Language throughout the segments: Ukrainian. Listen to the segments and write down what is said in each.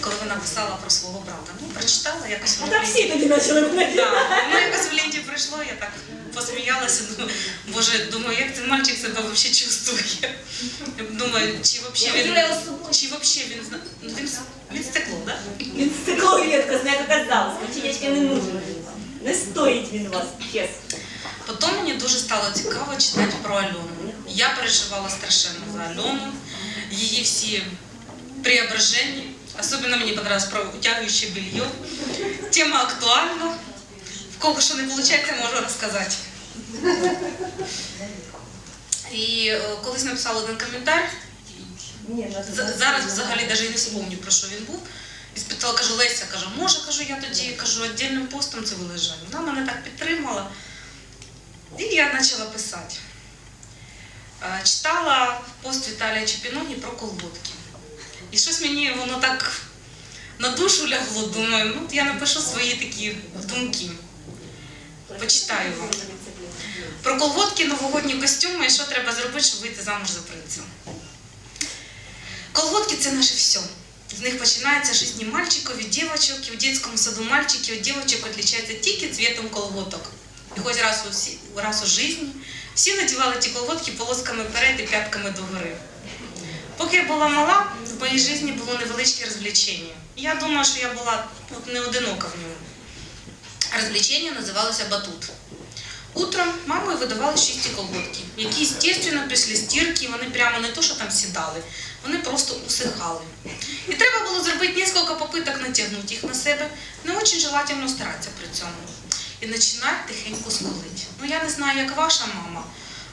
коли вона писала про свого брата. Ну, прочитала якось А воно. так всі тоді почали. Да. Ну, якось в ленті прийшло, я так посміялася. Думаю, Боже, думаю, як цей мальчик себе взагалі чувствує. Думаю, чи взагалі він, чи взагалі він, зна- ну, він, він стекло, так? Да? Він стекло рідко, як оказалось. Коченячка не нужен. Не стоїть він вас, чесно. Потім мені дуже стало цікаво читати про Альону. Я переживала страшенно за Альону, її всі преображення. Особливо мені понравилось про утягуюче белье. Тема актуальна. В кого що не виходить, можу розказати. І е, колись написала один коментар, зараз взагалі навіть не вспомню, про що він був. І спитала, кажу, Леся, кажу, може, кажу, я тоді кажу, віддільним постом це вилежаю. Вона мене так підтримала. І я почала писати. Е, Читала пост Віталія Чепіногі про колготки. І щось мені воно так на душу лягло, думаю, ну я напишу свої такі думки. Почитаю вам. Про колготки, новогодні костюми і що треба зробити, щоб вийти замуж за принцем. Колготки це наше все. З них починається життя мальчиків і дівчаток, і в дитячому саду мальчики від дівчаток відрізняються тільки цвітом колготок. І хоч раз у, всі, раз у житті всі надівали ті колготки полосками вперед і п'ятками догори. Поки я була мала, в моїй житті було невеличке розвлечення. Я думаю, що я була от, не одинока в ньому. Розвлечення називалося батут. Утром мамою видавали чисті колготки, які, звісно, після стірки вони прямо не то, що там сідали, вони просто усихали. І треба було зробити кілька попиток натягнути їх на себе, не дуже желательно старатися при цьому. І починати тихенько скулити. Ну я не знаю, як ваша мама,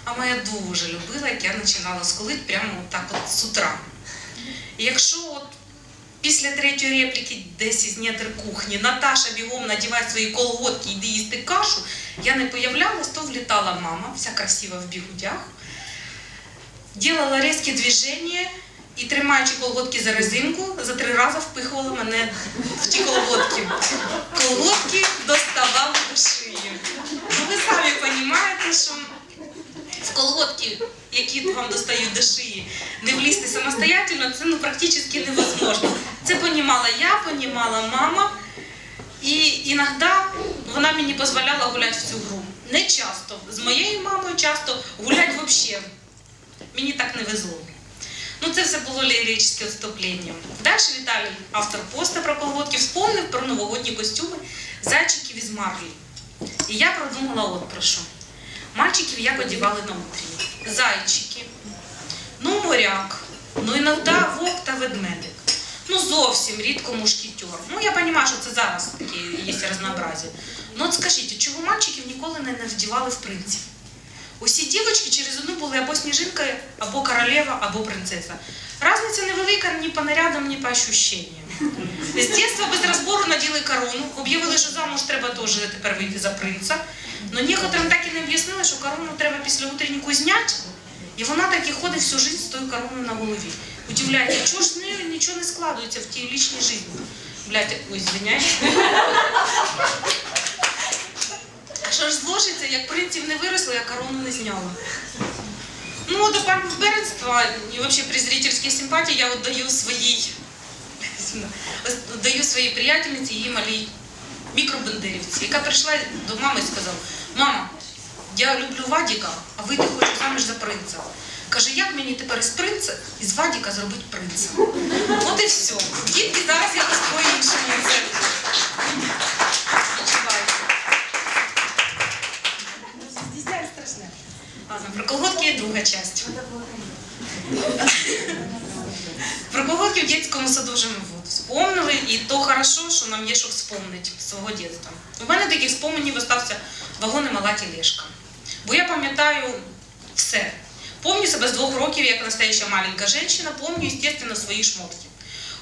а моя дуже любила, як я починала скулити прямо так от з утра. І якщо от після третьої репліки десь із недр кухні Наташа бігом надіває свої колготки, йди їсти кашу, я не появлялась, то влітала мама, вся красива в бігудях, делала різкі движення і, тримаючи колготки за резинку, за три рази впихувала мене в ті колготки. Колготки доставали до шиї. Ну, ви самі розумієте, що в колготки, які вам достають до шиї, не влізти самостоятельно, це ну, практично невозможно. Це понімала я, понімала мама. І іноді вона мені дозволяла гуляти в цю гру. Не часто. З моєю мамою часто гуляти взагалі. Мені так не везло. Ну, це все було ліричне відступлення. Далі Віталій, автор поста про колготки, вспомнив про новогодні костюми зайчиків із марлі. І я продумала от про що. Мальчиків як одягали на утренні. Зайчики, ну моряк, ну іноді вовк та ведмедик. Ну зовсім рідко мушкетер. Ну я розумію, що це зараз таке є разнообразие. Ну от скажіть, чого мальчиків ніколи не вдівали в принців? Усі дівчатки через одну були або сніжинка, або королева, або принцеса. Разниця невелика ні по нарядам, ні по ощущенням. З дитинства без розбору корону, об'явили, що замуж треба теж тепер вийти за принца. Но некоторим так і не об'яснили, що корону треба після утренніку зняти, і вона так і ходить всю життя з тою короною на голові. Удивляєте, чого ж з нею нічого не складується в тій лічній житті? Блядь, ой, звиняйте. Що ж зложиться, як принців не виросло, я корону не зняла. Ну, до памперства і взагалі при зрительській симпатії я віддаю своїй даю своїй приятельниці, її малій мікробендерівці, яка прийшла до мами і сказала, мама, я люблю Вадіка, а вийти хочу заміж за принца. Каже, як мені тепер із принца, із Вадіка зробити принца? От і все. Дітки зараз якось по-іншому це відчувають. Стісняють страшне. Про колготки є друга часть. Про колготки в дитячому саду вже вспомнили, і то хорошо, що нам є що вспомнити свого дитинства. У мене таких споменів остався вагон і мала тілешка. Бо я пам'ятаю все. Помню себе з двох років, як настояща маленька жінка, помню, естественно, свої шмотки.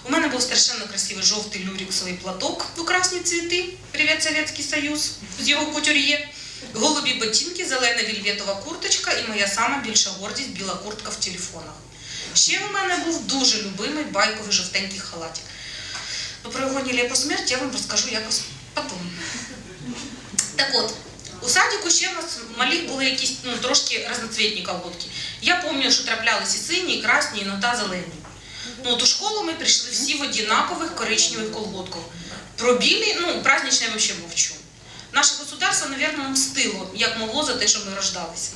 У мене був страшенно красивий жовтий люрексовий платок у красні цвіти, привіт Совєтський Союз, з його кутюр'є, голубі ботинки, зелена вільветова курточка і моя сама більша гордість біла куртка в телефонах. Ще у мене був дуже любимий байковий жовтенький халатик. Ну, про його нелепу смерть я вам розкажу якось потім. Так от, у садіку ще в нас малих були якісь ну, трошки разноцвітні колготки. Я пам'ятаю, що траплялися і сині, і красні, і нота зелені. Ну, от у школу ми прийшли всі в одинакових коричневих колготках. Про білі, ну, праздничне я взагалі мовчу. Наше государство, наверное, мстило, як могло за те, що ми рождалися.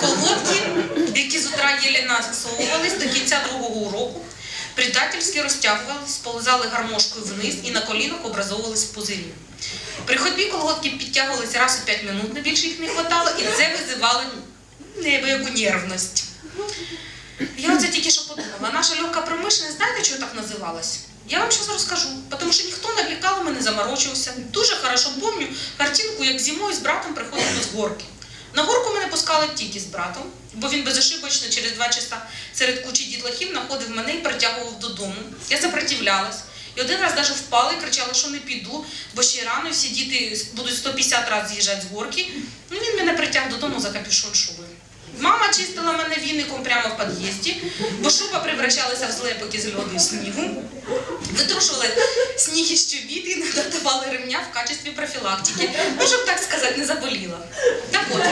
Колготки, які з утра єлі насовувались до кінця другого уроку, предательськи розтягувались, сползали гармошкою вниз і на колінах образовувались пузирі. При ходьбі колготки підтягувалися раз у 5 минут, не більше їх не хватало, і це визивало неабияку нервність. Я оце тільки що подумала. Наша легка промишленість, знаєте, чого так називалась? Я вам зараз розкажу, тому що ніхто над лікалами не заморочився. Дуже хорошо пам'ятаю картинку, як зимою з братом приходимо з горки. На горку мене пускали тільки з братом, бо він безошибочно через два часа серед кучі дітлахів находив мене і притягував додому. Я запротивлялась. І один раз навіть впала і кричала, що не піду, бо ще рано всі діти будуть 150 разів з'їжджати з горки. Ну він мене притяг додому за капюшон шуби. Мама чистила мене віником прямо в під'їзді, бо шуба превращалася в злепок із льоду і снігу. Витрушували сніг із чобіт і надавали ремня в качестві профілактики. Ну, щоб так сказати, не заболіла. Так от.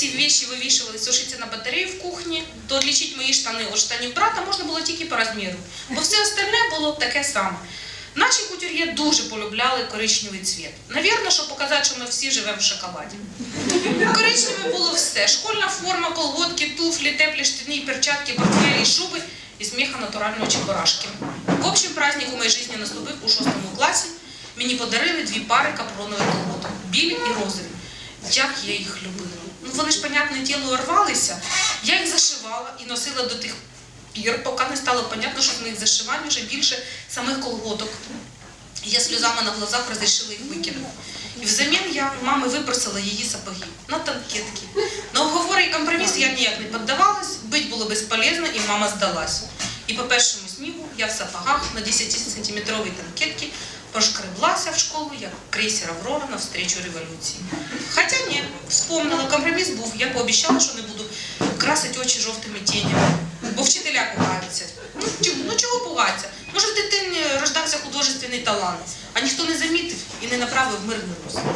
Всі віші вивішували сушитися на батарею в кухні, то відлічити мої штани від штанів брата можна було тільки по розміру, бо все остальне було таке саме. Наші кутюр'є дуже полюбляли коричневий цвіт. Навірно, щоб показати, що ми всі живемо в шоколаді. Коричневе було все: школьна форма, колготки, туфлі, теплі штани, перчатки, портфелі, шуби і сміха натурального чебурашки. В общем, праздник у моїй житті наступив у шостому класі. Мені подарили дві пари капронових колготок білі і розові. Як я їх любила. Ну вони ж, понятне діло, рвалися. Я їх зашивала і носила до тих пір, поки не стало понятно, що в них зашивань вже більше самих колготок. Я сльозами на глазах розрішила їх викинути. І взамін я мами випросила її сапоги на танкетки. На уговори і компроміс я ніяк не піддавалась, бить було безполезно, і мама здалась. І по першому снігу я в сапогах на 10-сантиметровій танкетці прошкреблася в школу, як крейсер Аврора навстречу революції. Хоча ні, вспомнила, компроміс був, я пообіцяла, що не буду красити очі жовтими тінями. Бо вчителя пугаються. Ну чому? Ну чого пугаються? Може, в дитині рождався художественний талант, а ніхто не замітив і не направив мирний розвиток.